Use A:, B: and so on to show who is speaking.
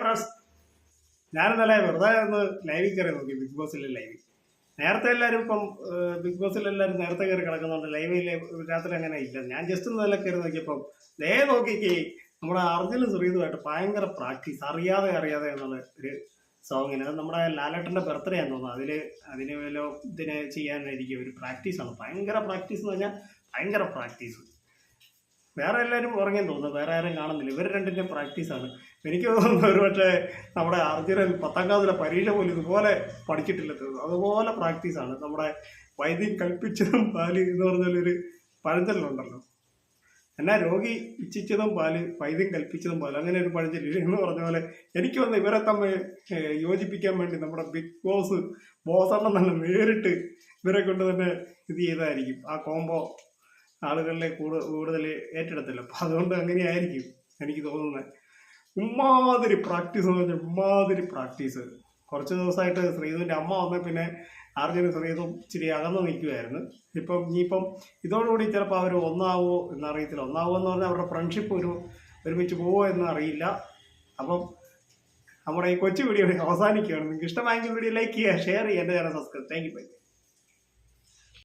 A: Friends ഞാനിന്നലെ വെറുതെ ഒന്ന് ലൈവിൽ കയറി നോക്കി ബിഗ് ബോസിലെ ലൈവ് നേരത്തെ എല്ലാവരും ഇപ്പം ബിഗ് ബോസിൽ എല്ലാവരും നേരത്തെ കയറി കിടക്കുന്നുണ്ട് ലൈവിൽ രാത്രി അങ്ങനെ ഇല്ല. ഞാൻ ജസ്റ്റ് ഇന്നലെ കയറി നോക്കിയപ്പം ദേ നോക്കിക്ക് നമ്മുടെ അർജുനും ശ്രീതുമായിട്ട് ഭയങ്കര പ്രാക്ടീസ് അറിയാതെ അറിയാതെ എന്നുള്ള ഒരു സോങ്ങിന് അത് നമ്മുടെ ലാലേട്ടന്റെ ബർത്ത്ഡേ ആണെന്ന് തോന്നുന്നു. അതിൽ അതിന് വല്ല ഇതിന് ചെയ്യാനായിരിക്കും. ഒരു പ്രാക്ടീസാണ്. ഭയങ്കര പ്രാക്ടീസ് എന്ന് പറഞ്ഞാൽ ഭയങ്കര പ്രാക്ടീസ്. വേറെ എല്ലാവരും ഉറങ്ങിയെന്ന് തോന്നുന്നു. വേറെ ആരും കാണുന്നില്ല. ഇവർ രണ്ടിന്റെ പ്രാക്ടീസാണ് എനിക്ക് തോന്നുന്നു ഒരു പക്ഷേ നമ്മുടെ അർജുനൻ പത്താം ക്ലാസ്സിലെ പരീക്ഷ പോലും ഇതുപോലെ പഠിച്ചിട്ടില്ല. അതുപോലെ പ്രാക്ടീസാണ് നമ്മുടെ വൈദ്യം കൽപ്പിച്ചതും പാൽ എന്ന് പറഞ്ഞൊരു പഴഞ്ചൊല്ലുണ്ടല്ലോ. എന്നാ രോഗി ഇച്ഛിച്ചതും പാൽ വൈദ്യം കൽപ്പിച്ചതും പാൽ അങ്ങനെ ഒരു പഴഞ്ചൊല്ല് എന്ന് പറഞ്ഞ പോലെ എനിക്ക് വന്ന് ഇവരെ തമ്മിൽ യോജിപ്പിക്കാൻ വേണ്ടി നമ്മുടെ ബിഗ് ബോസ് ബോസെണ്ണം തന്നെ നേരിട്ട് ഇവരെ കൊണ്ട് തന്നെ ഇത് ചെയ്തായിരിക്കും. ആ കോംബോ ആളുകളിലെ കൂടു കൂടുതൽ ഏറ്റെടുത്തില്ല. അപ്പം അതുകൊണ്ട് അങ്ങനെയായിരിക്കും എനിക്ക് തോന്നുന്നത്. ഉമ്മാതിരി പ്രാക്ടീസ് എന്ന് പറഞ്ഞാൽ ഉമ്മാതിരി പ്രാക്ടീസ് കുറച്ച് ദിവസമായിട്ട് ശ്രീധുവിന്റെ അമ്മ വന്ന പിന്നെ ആർജനും ശ്രീധും ഇച്ചിരി അകന്നു നിൽക്കുമായിരുന്നു ഇപ്പം ഇനിയിപ്പം ഇതോടുകൂടി ചിലപ്പോൾ അവർ ഒന്നാവോ എന്നറിയത്തില്ല. ഒന്നാവോ എന്ന് പറഞ്ഞാൽ അവരുടെ ഫ്രണ്ട്ഷിപ്പ് ഒരു ഒരുമിച്ച് പോവോ എന്ന് അറിയില്ല. അപ്പം നമ്മുടെ ഈ കൊച്ചു വീഡിയോ അവസാനിക്കുകയാണ്. നിങ്ങൾക്ക് ഇഷ്ടമായെങ്കിൽ വീഡിയോ ലൈക്ക് ചെയ്യുക ഷെയർ ചെയ്യുക എന്റെ channel subscribe thank you bye